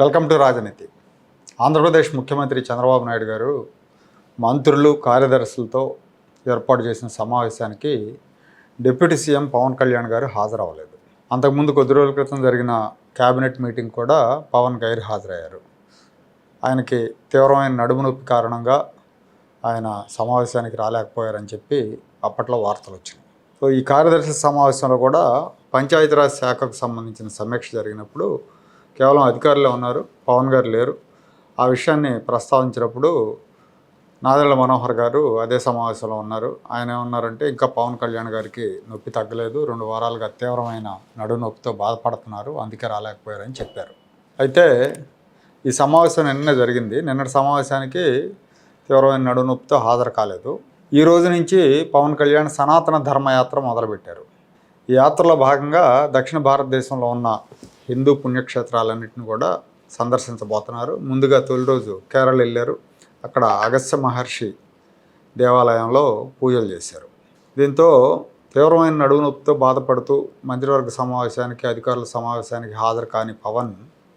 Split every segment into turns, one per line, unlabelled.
Welcome to రాజనీతి. ఆంధ్రప్రదేశ్ ముఖ్యమంత్రి చంద్రబాబు నాయుడు గారు మంత్రులు కార్యదర్శులతో ఏర్పాటు చేసిన సమావేశానికి డిప్యూటీ సీఎం పవన్ కళ్యాణ్ గారు హాజరవ్వలేదు. అంతకుముందు కొద్ది రోజుల క్రితం జరిగిన క్యాబినెట్ మీటింగ్ కూడా పవన్ గైర్ హాజరయ్యారు. ఆయనకి తీవ్రమైన నడుము నొప్పి కారణంగా ఆయన సమావేశానికి రాలేకపోయారని చెప్పి అప్పట్లో వార్తలు వచ్చినాయి. సో ఈ కార్యదర్శి సమావేశంలో కూడా పంచాయతీరాజ్ శాఖకు సంబంధించిన సమీక్ష జరిగినప్పుడు కేవలం అధికారులే ఉన్నారు పవన్ గారు లేరు. ఆ విషయాన్ని ప్రస్తావించినప్పుడు నాదెళ్ళ మనోహర్ గారు అదే సమావేశంలో ఉన్నారు. ఆయన ఏమన్నారంటే ఇంకా పవన్ కళ్యాణ్ గారికి నొప్పి తగ్గలేదు రెండు వారాలుగా తీవ్రమైన నడు నొప్పితో బాధపడుతున్నారు అందుకే రాలేకపోయారని చెప్పారు. అయితే ఈ సమావేశం నిన్న జరిగింది. నిన్నటి సమావేశానికి తీవ్రమైన నడు నొప్పితో హాజరు కాలేదు. ఈ రోజు నుంచి పవన్ కళ్యాణ్ సనాతన ధర్మయాత్ర మొదలుపెట్టారు. ఈ యాత్రలో భాగంగా దక్షిణ భారతదేశంలో ఉన్న హిందూ పుణ్యక్షేత్రాలన్నింటిని కూడా సందర్శించబోతున్నారు. ముందుగా తొలి రోజు కేరళ వెళ్ళారు. అక్కడ అగస్త్య మహర్షి దేవాలయంలో పూజలు చేశారు. దీంతో తీవ్రమైన నడువు నొప్పితో బాధపడుతూ మంత్రివర్గ సమావేశానికి అధికారుల సమావేశానికి హాజరు కాని పవన్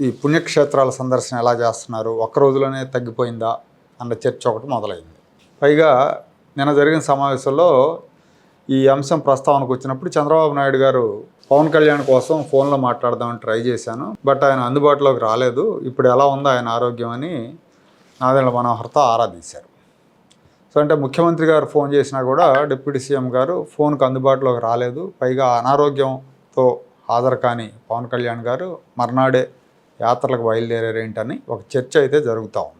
ఈ పుణ్యక్షేత్రాల సందర్శన ఎలా చేస్తున్నారు? ఒక్క రోజులోనే తగ్గిపోయిందా? అన్న చర్చ ఒకటి మొదలైంది. పైగా నిన్న జరిగిన సమావేశంలో ఈ అంశం ప్రస్తావనకు వచ్చినప్పుడు చంద్రబాబు నాయుడు గారు పవన్ కళ్యాణ్ కోసం ఫోన్లో మాట్లాడదామని ట్రై చేశాను. బట్ ఆయన అందుబాటులోకి రాలేదు. ఇప్పుడు ఎలా ఉందో ఆయన ఆరోగ్యం అని నాదెండ్ల మనోహర్తో ఆరా తీశారు. సో అంటే ముఖ్యమంత్రి గారు ఫోన్ చేసినా కూడా డిప్యూటీ సీఎం గారు ఫోన్కి అందుబాటులోకి రాలేదు. పైగా అనారోగ్యంతో హాజరు కాని పవన్ కళ్యాణ్ గారు మర్నాడే యాత్రలకు బయలుదేరారేంటని ఒక చర్చ అయితే జరుగుతూ ఉంది.